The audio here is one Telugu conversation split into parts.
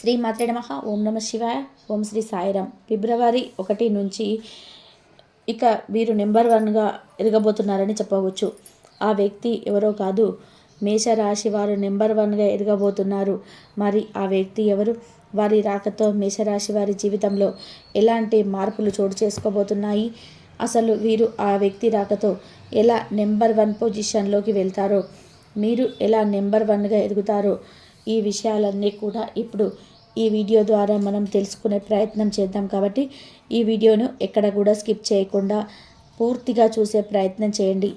శ్రీ మాత్రే నమ. ఓం నమ శివాయ. ఓం శ్రీ సాయిరామ్ ఫిబ్రవరి ఒకటి నుంచి ఇక వీరు నెంబర్ వన్గా ఎదగబోతున్నారని చెప్పవచ్చు. ఆ వ్యక్తి ఎవరో కాదు. మేషరాశి వారు నెంబర్ వన్గా ఎదగబోతున్నారు. మరి ఆ వ్యక్తి ఎవరు? వారి రాకతో మేషరాశి వారి జీవితంలో ఎలాంటి మార్పులు చోటు చేసుకోబోతున్నాయి? అసలు వీరు ఆ వ్యక్తి రాకతో ఎలా నెంబర్ వన్ పొజిషన్లోకి వెళ్తారో? మీరు ఎలా నెంబర్ వన్గా ఎదుగుతారో? ఈ విషయాలన్నీ కూడా ఇప్పుడు ఈ వీడియో ద్వారా మనం తెలుసుకునే ప్రయత్నం చేద్దాం కాబట్టి ఈ వీడియోను ఎక్కడ కూడా స్కిప్ చేయకుండా పూర్తిగా చూసే ప్రయత్నం చేయండి.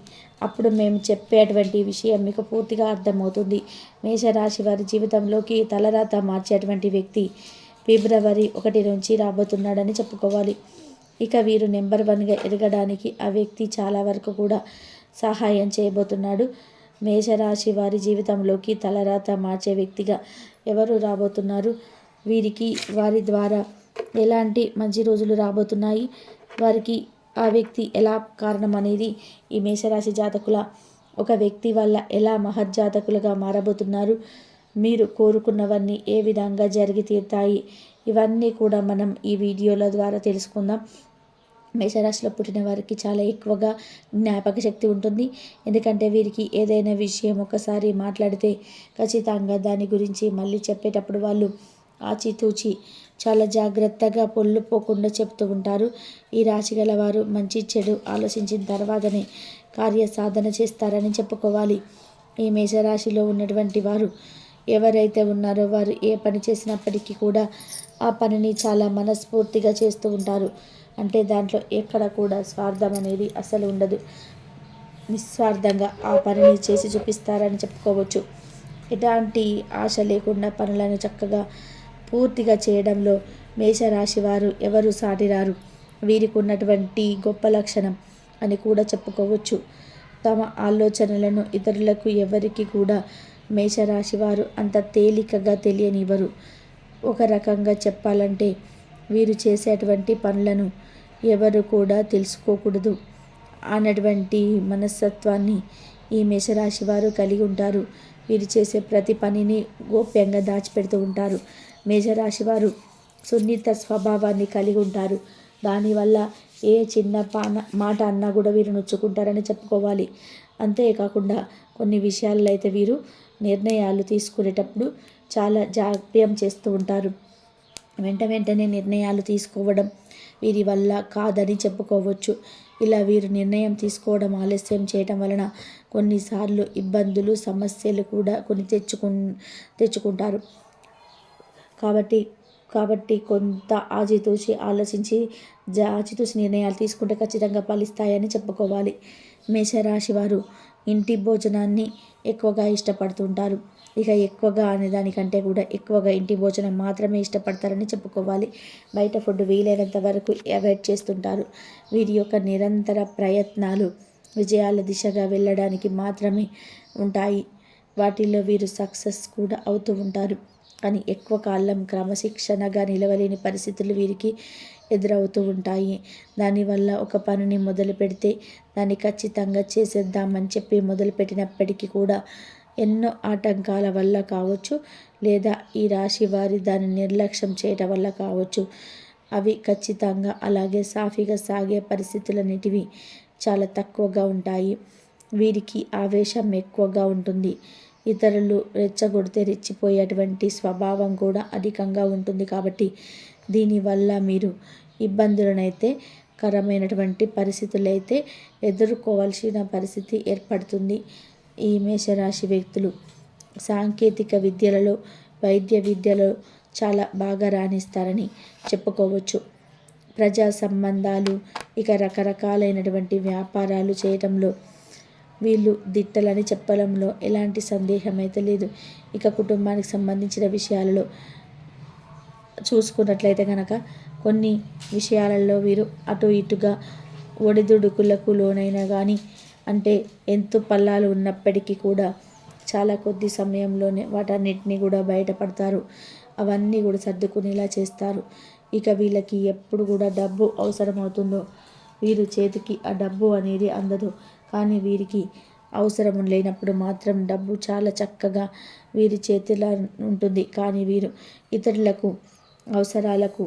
అప్పుడు మేము చెప్పేటువంటి విషయం మీకు పూర్తిగా అర్థమవుతుంది. మేషరాశి వారి జీవితంలోకి తలరాత మార్చేటువంటి వ్యక్తి ఫిబ్రవరి ఒకటి నుంచి రాబోతున్నాడని చెప్పుకోవాలి. ఇక వీరు నెంబర్ వన్గా ఎదగడానికి ఆ వ్యక్తి చాలా వరకు కూడా సహాయం చేయబోతున్నాడు. మేషరాశి వారి జీవితంలోకి తలరాత మార్చే వ్యక్తిగా ఎవరు రాబోతున్నారు? వీరికి వారి ద్వారా ఎలాంటి మంచి రోజులు రాబోతున్నాయి? వారికి ఆ వ్యక్తి ఎలా కారణం అనేది ఈ మేషరాశి జాతకుల ఒక వ్యక్తి వల్ల ఎలా మహజ్జాతకులుగా మారబోతున్నారు? మీరు కోరుకున్నవన్నీ ఏ విధంగా జరిగి తీరుతాయి? ఇవన్నీ కూడా మనం ఈ వీడియోల ద్వారా తెలుసుకుందాం. మేషరాశిలో పుట్టిన వారికి చాలా ఎక్కువగా జ్ఞాపక శక్తి ఉంటుంది. ఎందుకంటే వీరికి ఏదైనా విషయం ఒకసారి మాట్లాడితే ఖచ్చితంగా దాని గురించి మళ్ళీ చెప్పేటప్పుడు వాళ్ళు ఆచితూచి చాలా జాగ్రత్తగా పొల్లు పోకుండా చెప్తూ ఉంటారు. ఈ రాశి గలవారు మంచి చెడు ఆలోచించిన తర్వాతనే కార్య సాధన చేస్తారని చెప్పుకోవాలి. ఈ మేషరాశిలో ఉన్నటువంటి వారు ఎవరైతే ఉన్నారో వారు ఏ పని చేసినప్పటికీ కూడా ఆ పనిని చాలా మనస్ఫూర్తిగా చేస్తూ ఉంటారు. అంటే దాంట్లో ఎక్కడ కూడా స్వార్థం అనేది అసలు ఉండదు. నిస్వార్థంగా ఆ పనిని చేసి చూపిస్తారని చెప్పుకోవచ్చు. ఎలాంటి ఆశ లేకుండా పనులను చక్కగా పూర్తిగా చేయడంలో మేషరాశి వారు ఎవరు సాటిరారు? వీరికి ఉన్నటువంటి గొప్ప లక్షణం అని కూడా చెప్పుకోవచ్చు. తమ ఆలోచనలను ఇతరులకు ఎవరికి కూడా మేషరాశి వారు అంత తేలికగా తెలియనివ్వరు. ఒక రకంగా చెప్పాలంటే వీరు చేసేటువంటి పనులను ఎవరు కూడా తెలుసుకోకూడదు అన్నటువంటి మనస్తత్వాన్ని ఈ మేషరాశి వారు కలిగి ఉంటారు. వీరు చేసే ప్రతి పనిని గోప్యంగా దాచిపెడుతూ ఉంటారు. మేజరాశి వారు సున్నిత స్వభావాన్ని కలిగి ఉంటారు. దానివల్ల ఏ చిన్న పాన మాట అన్నా కూడా వీరు నొచ్చుకుంటారని చెప్పుకోవాలి. అంతేకాకుండా కొన్ని విషయాల్లో అయితే వీరు నిర్ణయాలు తీసుకునేటప్పుడు చాలా జాప్యం చేస్తూ ఉంటారు. వెంట వెంటనే నిర్ణయాలు తీసుకోవడం వీరి వల్ల కాదని చెప్పుకోవచ్చు. ఇలా వీరు నిర్ణయం తీసుకోవడం ఆలస్యం చేయటం వలన కొన్నిసార్లు ఇబ్బందులు సమస్యలు కూడా కొన్ని తెచ్చుకు తెచ్చుకుంటారు. కాబట్టి కాబట్టి కొంత ఆచితూచి ఆలోచించి ఆచితూచి నిర్ణయాలు తీసుకుంటే ఖచ్చితంగా ఫలిస్తాయని చెప్పుకోవాలి. మేషరాశి వారు ఇంటి భోజనాన్ని ఎక్కువగా ఇష్టపడుతుంటారు. ఇక ఎక్కువగా అనే దానికంటే కూడా ఎక్కువగా ఇంటి భోజనం మాత్రమే ఇష్టపడతారని చెప్పుకోవాలి. బయట ఫుడ్ వీలైనంత వరకు అవాయిడ్ చేస్తుంటారు. వీరి యొక్క నిరంతర ప్రయత్నాలు విజయాల దిశగా వెళ్ళడానికి మాత్రమే ఉంటాయి. వాటిల్లో వీరు సక్సెస్ కూడా అవుతూ ఉంటారు. కానీ ఎక్కువ కాలం క్రమశిక్షణగా నిలవలేని పరిస్థితులు వీరికి ఎదురవుతూ ఉంటాయి. దానివల్ల ఒక పనిని మొదలు పెడితే దాన్ని ఖచ్చితంగా చేసేద్దామని చెప్పి మొదలుపెట్టినప్పటికీ కూడా ఎన్నో ఆటంకాల వల్ల కావచ్చు లేదా ఈ రాశి వారి దాన్ని నిర్లక్ష్యం చేయటం వల్ల కావచ్చు. అవి ఖచ్చితంగా అలాగే సాఫీగా సాగే పరిస్థితులన్నిటివి చాలా తక్కువగా ఉంటాయి. వీరికి ఆవేశం ఎక్కువగా ఉంటుంది. ఇతరులు రెచ్చగొడితే రెచ్చిపోయేటువంటి స్వభావం కూడా అధికంగా ఉంటుంది కాబట్టి దీనివల్ల మీరు ఇబ్బందులనైతే కరమైనటువంటి పరిస్థితులు అయితే ఎదుర్కోవాల్సిన పరిస్థితి ఏర్పడుతుంది. ఈ మేషరాశి వ్యక్తులు సాంకేతిక విద్యలలో వైద్య విద్యలో చాలా బాగా రాణిస్తారని చెప్పుకోవచ్చు. ప్రజా సంబంధాలు ఇక రకరకాలైనటువంటి వ్యాపారాలు చేయడంలో వీళ్ళు దిట్టలని చెప్పడంలో ఎలాంటి సందేహం అయితే లేదు. ఇక కుటుంబానికి సంబంధించిన విషయాలలో చూసుకున్నట్లయితే కనుక కొన్ని విషయాలలో వీరు అటు ఇటుగా ఒడిదుడుకులకు లోనైనా కానీ అంటే ఎంతో పల్లాలు ఉన్నప్పటికీ కూడా చాలా కొద్ది సమయంలోనే వాటన్నిటిని కూడా బయటపడతారు. అవన్నీ కూడా సర్దుకునేలా చేస్తారు. ఇక వీళ్ళకి ఎప్పుడు కూడా డబ్బు అవసరమవుతుందో వీరు చేతికి ఆ డబ్బు అనేది అందదు. కానీ వీరికి అవసరం లేనప్పుడు మాత్రం డబ్బు చాలా చక్కగా వీరి చేతిలో ఉంటుంది. కానీ వీరు ఇతరులకు అవసరాలకు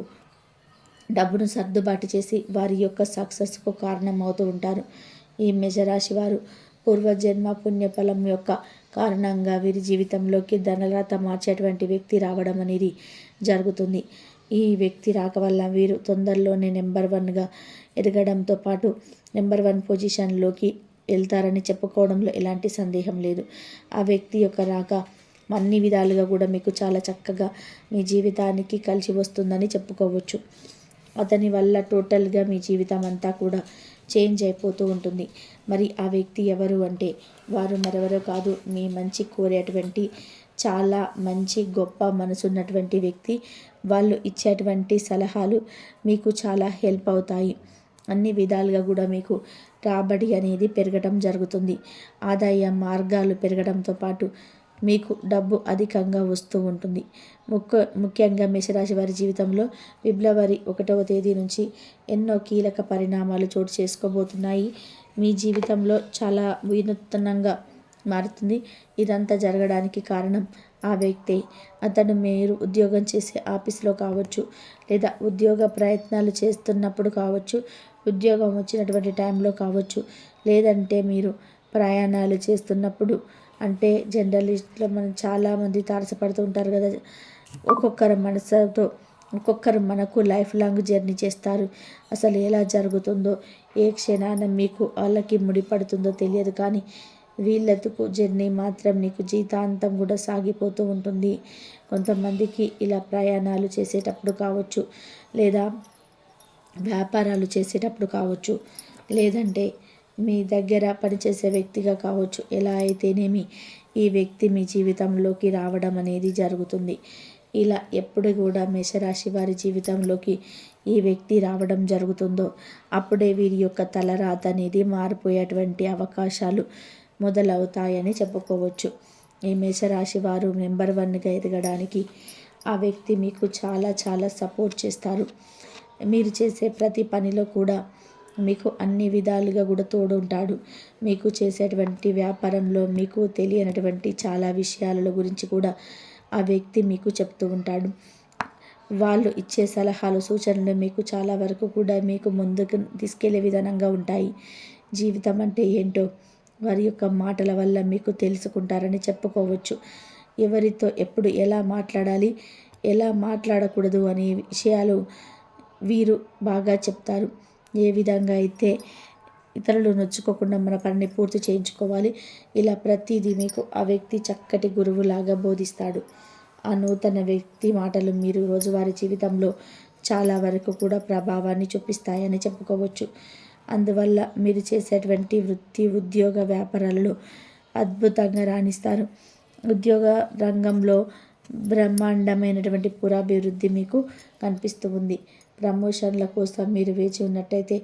డబ్బును సర్దుబాటు చేసి వారి యొక్క సక్సెస్కు కారణం అవుతూ ఉంటారు. ఈ మేషరాశి వారు పూర్వజన్మ పుణ్యఫలం యొక్క కారణంగా వీరి జీవితంలోకి ధనరాత మార్చేటువంటి వ్యక్తి రావడం అనేది జరుగుతుంది. ఈ వ్యక్తి రాక వల్ల వీరు తొందరలోనే నెంబర్ వన్గా ఎదగడంతో పాటు నెంబర్ వన్ పొజిషన్లోకి వెళ్తారని చెప్పుకోవడంలో ఎలాంటి సందేహం లేదు. ఆ వ్యక్తి యొక్క రాక అన్ని విధాలుగా కూడా మీకు చాలా చక్కగా మీ జీవితానికి కలిసి వస్తుందని చెప్పుకోవచ్చు. అతని వల్ల టోటల్గా మీ జీవితం అంతా కూడా చేంజ్ అయిపోతూ ఉంటుంది. మరి ఆ వ్యక్తి ఎవరు అంటే వారు మరెవరో కాదు మీ మంచి కోరేటువంటి చాలా మంచి గొప్ప మనసున్నటువంటి వ్యక్తి. వాళ్ళు ఇచ్చేటువంటి సలహాలు మీకు చాలా హెల్ప్ అవుతాయి. అన్ని విధాలుగా కూడా మీకు రాబడి అనేది పెరగడం జరుగుతుంది. ఆదాయ మార్గాలు పెరగడంతో పాటు మీకు డబ్బు అధికంగా వస్తూ ఉంటుంది. ముఖ్య ముఖ్యంగా మేషరాశి వారి జీవితంలో ఫిబ్రవరి ఒకటవ తేదీ నుంచి ఎన్నో కీలక పరిణామాలు చోటు చేసుకోబోతున్నాయి. మీ జీవితంలో చాలా వినూత్నంగా మారుతుంది. ఇదంతా జరగడానికి కారణం ఆ వ్యక్తే. అతను మీరు ఉద్యోగం చేసే ఆఫీస్లో కావచ్చు లేదా ఉద్యోగ ప్రయత్నాలు చేస్తున్నప్పుడు కావచ్చు ఉద్యోగం వచ్చినటువంటి టైంలో కావచ్చు. లేదంటే మీరు ప్రయాణాలు చేస్తున్నప్పుడు అంటే జర్నలిస్ట్లో మనం చాలామంది తారసపడుతూ ఉంటారు కదా. ఒక్కొక్కరు మనసుతో ఒక్కొక్కరు మనకు లైఫ్ లాంగ్ జర్నీ చేస్తారు. అసలు ఎలా జరుగుతుందో ఏ క్షణాన మీకు వాళ్ళకి ముడిపడుతుందో తెలియదు కానీ వీళ్ళకు జర్నీ మాత్రం నీకు జీతాంతం కూడా సాగిపోతూ ఉంటుంది. కొంతమందికి ఇలా ప్రయాణాలు చేసేటప్పుడు కావచ్చు. లేదా వ్యాపారాలు చేసేటప్పుడు కావచ్చు లేదంటే మీ దగ్గర పనిచేసే వ్యక్తిగా కావచ్చు ఎలా అయితేనేమి ఈ వ్యక్తి మీ జీవితంలోకి రావడం అనేది జరుగుతుంది. ఇలా ఎప్పుడు కూడా మేషరాశి వారి జీవితంలోకి ఈ వ్యక్తి రావడం జరుగుతుందో అప్పుడే వీరి యొక్క తలరాత అనేది మారిపోయేటువంటి అవకాశాలు మొదలవుతాయని చెప్పుకోవచ్చు. ఈ మేషరాశి వారు నెంబర్ వన్గా ఎదగడానికి ఆ వ్యక్తి మీకు చాలా చాలా సపోర్ట్ చేస్తారు. మీరు చేసే ప్రతి పనిలో కూడా మీకు అన్ని విధాలుగా కూడా తోడుంటాడు. మీకు చేసేటువంటి వ్యాపారంలో మీకు తెలియనటువంటి చాలా విషయాల గురించి కూడా ఆ వ్యక్తి మీకు చెప్తూ ఉంటాడు. వాళ్ళు ఇచ్చే సలహాలు సూచనలు మీకు చాలా వరకు కూడా మీకు ముందుకు తీసుకెళ్ళే విధానంగా ఉంటాయి. జీవితం అంటే ఏంటో వారి యొక్క మాటల వల్ల మీకు తెలుసుకుంటారని చెప్పుకోవచ్చు. ఎవరితో ఎప్పుడు ఎలా మాట్లాడాలి ఎలా మాట్లాడకూడదు అనే విషయాలు వీరు బాగా చెప్తారు. ఏ విధంగా అయితే ఇతరులు నొచ్చుకోకుండా మన పనిని పూర్తి చేయించుకోవాలి ఇలా ప్రతిదీ మీకు ఆ వ్యక్తి చక్కటి గురువులాగా బోధిస్తాడు. ఆ నూతన వ్యక్తి మాటలు మీరు రోజువారీ జీవితంలో చాలా వరకు కూడా ప్రభావాన్ని చూపిస్తాయని చెప్పుకోవచ్చు. అందువల్ల మీరు చేసేటువంటి వృత్తి ఉద్యోగ వ్యాపారాలలో అద్భుతంగా రాణిస్తారు. ఉద్యోగ రంగంలో బ్రహ్మాండమైనటువంటి పురాభివృద్ధి మీకు కనిపిస్తూ ఉంది. ప్రమోషన్ల కోసం మీరు వేచి ఉన్నట్టయితే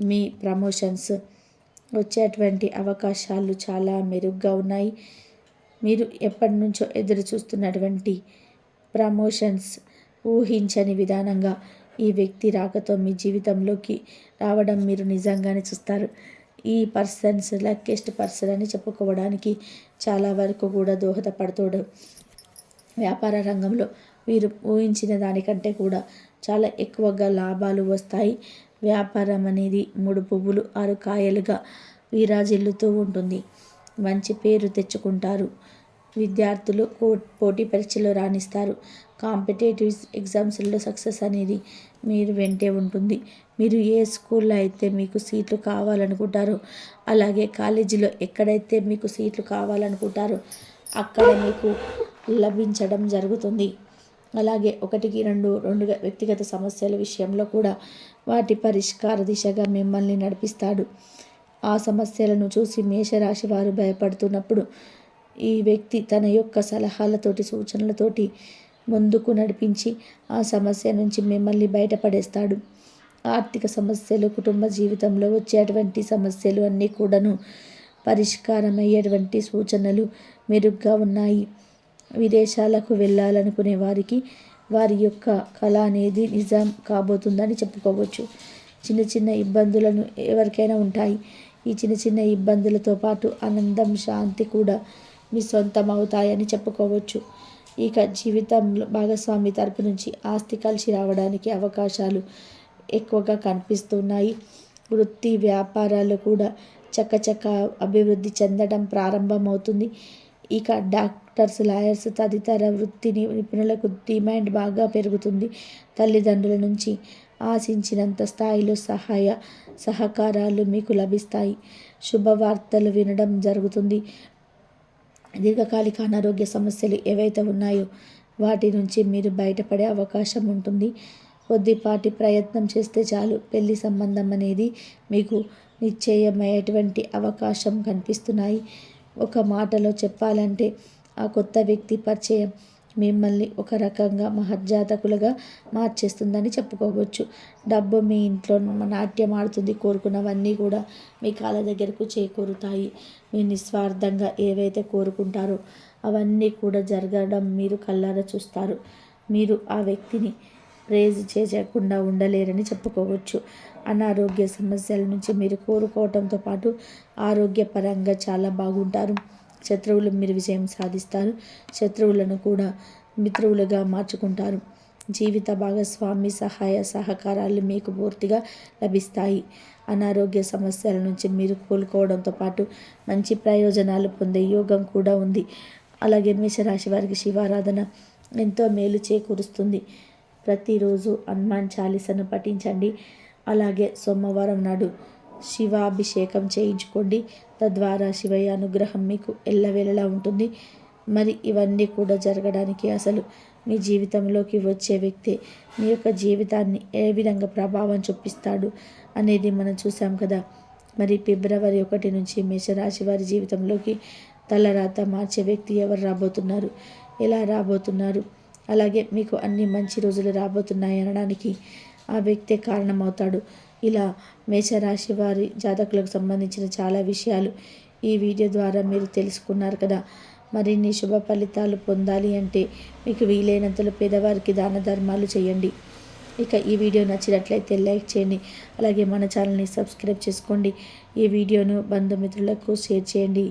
మీ ప్రమోషన్స్ వచ్చేటువంటి అవకాశాలు చాలా మెరుగ్గా ఉన్నాయి. మీరు ఎప్పటి నుంచో ఎదురు చూస్తున్నటువంటి ప్రమోషన్స్ ఊహించని విధానంగా ఈ వ్యక్తి రాకతో మీ జీవితంలోకి రావడం మీరు నిజంగానే చూస్తారు. ఈ పర్సన్స్ లక్కెస్ట్ పర్సన్ అని చెప్పుకోవడానికి చాలా వరకు కూడా దోహదపడుతూ వ్యాపార రంగంలో వీరు ఊహించిన దానికంటే కూడా చాలా ఎక్కువగా లాభాలు వస్తాయి. వ్యాపారం అనేది మూడు పువ్వులు ఆరు కాయలుగా విరాజిల్లుతూ ఉంటుంది. మంచి పేరు తెచ్చుకుంటారు. విద్యార్థులు పోటీ పరీక్షలో రాణిస్తారు. కాంపిటేటివ్ ఎగ్జామ్స్లో సక్సెస్ అనేది మీరు వెంటే ఉంటుంది. మీరు ఏ స్కూల్లో అయితే మీకు సీట్లు కావాలనుకుంటారో అలాగే కాలేజీలో ఎక్కడైతే మీకు సీట్లు కావాలనుకుంటారో అక్కడ మీకు లభించడం జరుగుతుంది. అలాగే ఒకటికి రెండు రెండు వ్యక్తిగత సమస్యల విషయంలో కూడా వాటి పరిష్కార దిశగా మిమ్మల్ని నడిపిస్తాడు. ఆ సమస్యలను చూసి మేషరాశి వారు భయపడుతున్నప్పుడు ఈ వ్యక్తి తన యొక్క సలహాలతోటి సూచనలతోటి ముందుకు నడిపించి ఆ సమస్య నుంచి మిమ్మల్ని బయటపడేస్తాడు. ఆర్థిక సమస్యలు కుటుంబ జీవితంలో వచ్చేటువంటి సమస్యలు అన్నీ కూడాను పరిష్కారమయ్యేటువంటి సూచనలు మెరుగ్గా ఉన్నాయి. విదేశాలకు వెళ్ళాలనుకునే వారికి వారి యొక్క కళ అనేది నిజం కాబోతుందని చెప్పుకోవచ్చు. చిన్న చిన్న ఇబ్బందులను ఎవరికైనా ఉంటాయి. ఈ చిన్న చిన్న ఇబ్బందులతో పాటు ఆనందం శాంతి కూడా మీ సొంతం అవుతాయని చెప్పుకోవచ్చు. ఇక జీవితంలో భాగస్వామి తరపు నుంచి ఆస్తి కలిసి రావడానికి అవకాశాలు ఎక్కువగా కనిపిస్తున్నాయి. వృత్తి వ్యాపారాలు కూడా చక్కచక్క అభివృద్ధి చెందడం ప్రారంభమవుతుంది. ఇక డాక్ డాక్టర్స్ లాయర్స్ తదితర వృత్తి నిపుణులకు డిమాండ్ బాగా పెరుగుతుంది తల్లిదండ్రుల నుంచి. ఆశించినంత స్థాయిలో సహాయ సహకారాలు మీకు లభిస్తాయి. శుభవార్తలు వినడం జరుగుతుంది. దీర్ఘకాలిక అనారోగ్య సమస్యలు ఏవైతే ఉన్నాయో వాటి నుంచి మీరు బయటపడే అవకాశం ఉంటుంది. కొద్దిపాటి ప్రయత్నం చేస్తే చాలు. పెళ్ళి సంబంధం అనేది మీకు నిశ్చయమయ్యేటువంటి అవకాశం కనిపిస్తున్నాయి. ఒక మాటలో చెప్పాలంటే ఆ కొత్త వ్యక్తి పరిచయం మిమ్మల్ని ఒక రకంగా మహర్జాతకులుగా మార్చేస్తుందని చెప్పుకోవచ్చు. డబ్బు మీ ఇంట్లో నాట్యం ఆడుతుంది కోరుకున్నవన్నీ కూడా మీ కాళ్ళ దగ్గరకు చేకూరుతాయి. మీ నిస్వార్థంగా ఏవైతే కోరుకుంటారో అవన్నీ కూడా జరగడం మీరు కళ్ళారా చూస్తారు. మీరు ఆ వ్యక్తిని ప్రేజ్ చేయకుండా ఉండలేరని చెప్పుకోవచ్చు. అనారోగ్య సమస్యల నుంచి మీరు కోరుకోవడంతో పాటు ఆరోగ్యపరంగా చాలా బాగుంటారు. శత్రువులు మీరు విజయం సాధిస్తారు. శత్రువులను కూడా మిత్రువులుగా మార్చుకుంటారు. జీవిత భాగస్వామి సహాయ సహకారాలు మీకు పూర్తిగా లభిస్తాయి. అనారోగ్య సమస్యల నుంచి మీరు కోలుకోవడంతో పాటు మంచి ప్రయోజనాలు పొందే యోగం కూడా ఉంది. అలాగే మేషరాశి వారికి శివారాధన ఎంతో మేలు చేకూరుస్తుంది. ప్రతిరోజు హనుమాన్ చాలీసను పఠించండి. అలాగే సోమవారం నాడు శివాభిషేకం చేయించుకోండి. తద్వారా శివయ్య అనుగ్రహం మీకు ఎల్లవేళలా ఉంటుంది. మరి ఇవన్నీ కూడా జరగడానికి అసలు మీ జీవితంలోకి వచ్చే వ్యక్తి మీ యొక్క జీవితాన్ని ఏ విధంగా ప్రభావం చూపిస్తాడు అనేది మనం చూసాం కదా. మరి ఫిబ్రవరి ఒకటి నుంచి మేషరాశి వారి జీవితంలోకి తలరాత మార్చే వ్యక్తి ఎవరు రాబోతున్నారు? ఎలా రాబోతున్నారు? అలాగే మీకు అన్ని మంచి రోజులు రాబోతున్నాయి అనడానికి ఆ వ్యక్తే కారణమవుతాడు. ఇలా మేషరాశి వారి జాతకులకు సంబంధించిన చాలా విషయాలు ఈ వీడియో ద్వారా మీరు తెలుసుకున్నారు కదా. మరిన్ని శుభ ఫలితాలు పొందాలి అంటే మీకు వీలైనంతలో పేదవారికి దాన ధర్మాలు చేయండి. ఇక ఈ వీడియో నచ్చినట్లయితే లైక్ చేయండి. అలాగే మన ఛానల్ని సబ్స్క్రైబ్ చేసుకోండి. ఈ వీడియోను బంధుమిత్రులకు షేర్ చేయండి.